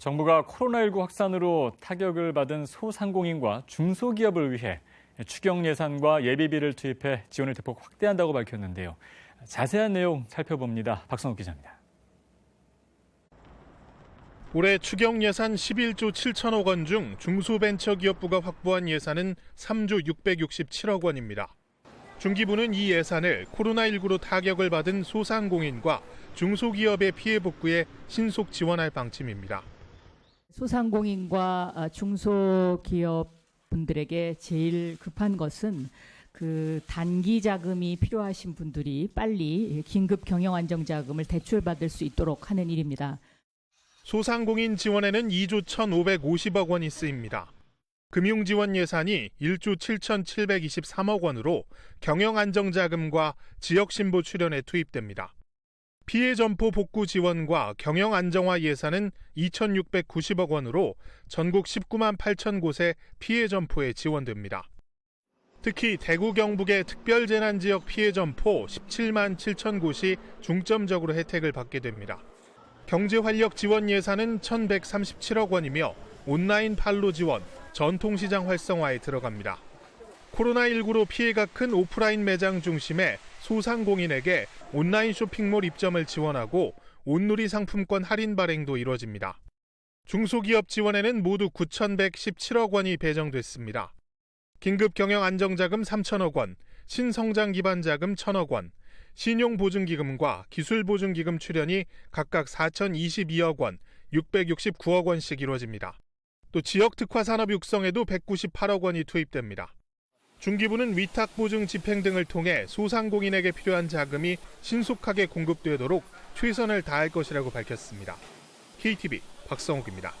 정부가 코로나19 확산으로 타격을 받은 소상공인과 중소기업을 위해 추경 예산과 예비비를 투입해 지원을 대폭 확대한다고 밝혔는데요. 자세한 내용 살펴봅니다. 박성욱 기자입니다. 올해 추경 예산 11조 7천억 원 중 중소벤처기업부가 확보한 예산은 3조 667억 원입니다. 중기부는 이 예산을 코로나19로 타격을 받은 소상공인과 중소기업의 피해 복구에 신속 지원할 방침입니다. 소상공인과 아, 중소기업 분들에게 제일 급한 것은 그 단기 자금이 필요하신 분들이 빨리 긴급 경영 안정 자금을 대출받을 수 있도록 하는 일입니다. 소상공인 지원에는 2조 1,550억 원이 쓰입니다. 금융 지원 예산이 1조 7,723억 원으로 경영 안정 자금과 지역 신보 출연에 투입됩니다. 피해 점포 복구 지원과 경영 안정화 예산은 2,690억 원으로 전국 19만 8천 곳의 피해 점포에 지원됩니다. 특히 대구 경북의 특별재난지역 피해 점포 17만 7천 곳이 중점적으로 혜택을 받게 됩니다. 경제활력 지원 예산은 1,137억 원이며 온라인 판로 지원, 전통시장 활성화에 들어갑니다. 코로나19로 피해가 큰 오프라인 매장 중심의 소상공인에게 온라인 쇼핑몰 입점을 지원하고 온누리 상품권 할인 발행도 이루어집니다. 중소기업 지원에는 모두 9,117억 원이 배정됐습니다. 긴급 경영 안정자금 3천억 원, 신성장 기반 자금 1천억 원, 신용보증기금과 기술보증기금 출연이 각각 4,022억 원, 669억 원씩 이루어집니다. 또 지역 특화 산업 육성에도 198억 원이 투입됩니다. 중기부는 위탁 보증 집행 등을 통해 소상공인에게 필요한 자금이 신속하게 공급되도록 최선을 다할 것이라고 밝혔습니다. KTV 박성욱입니다.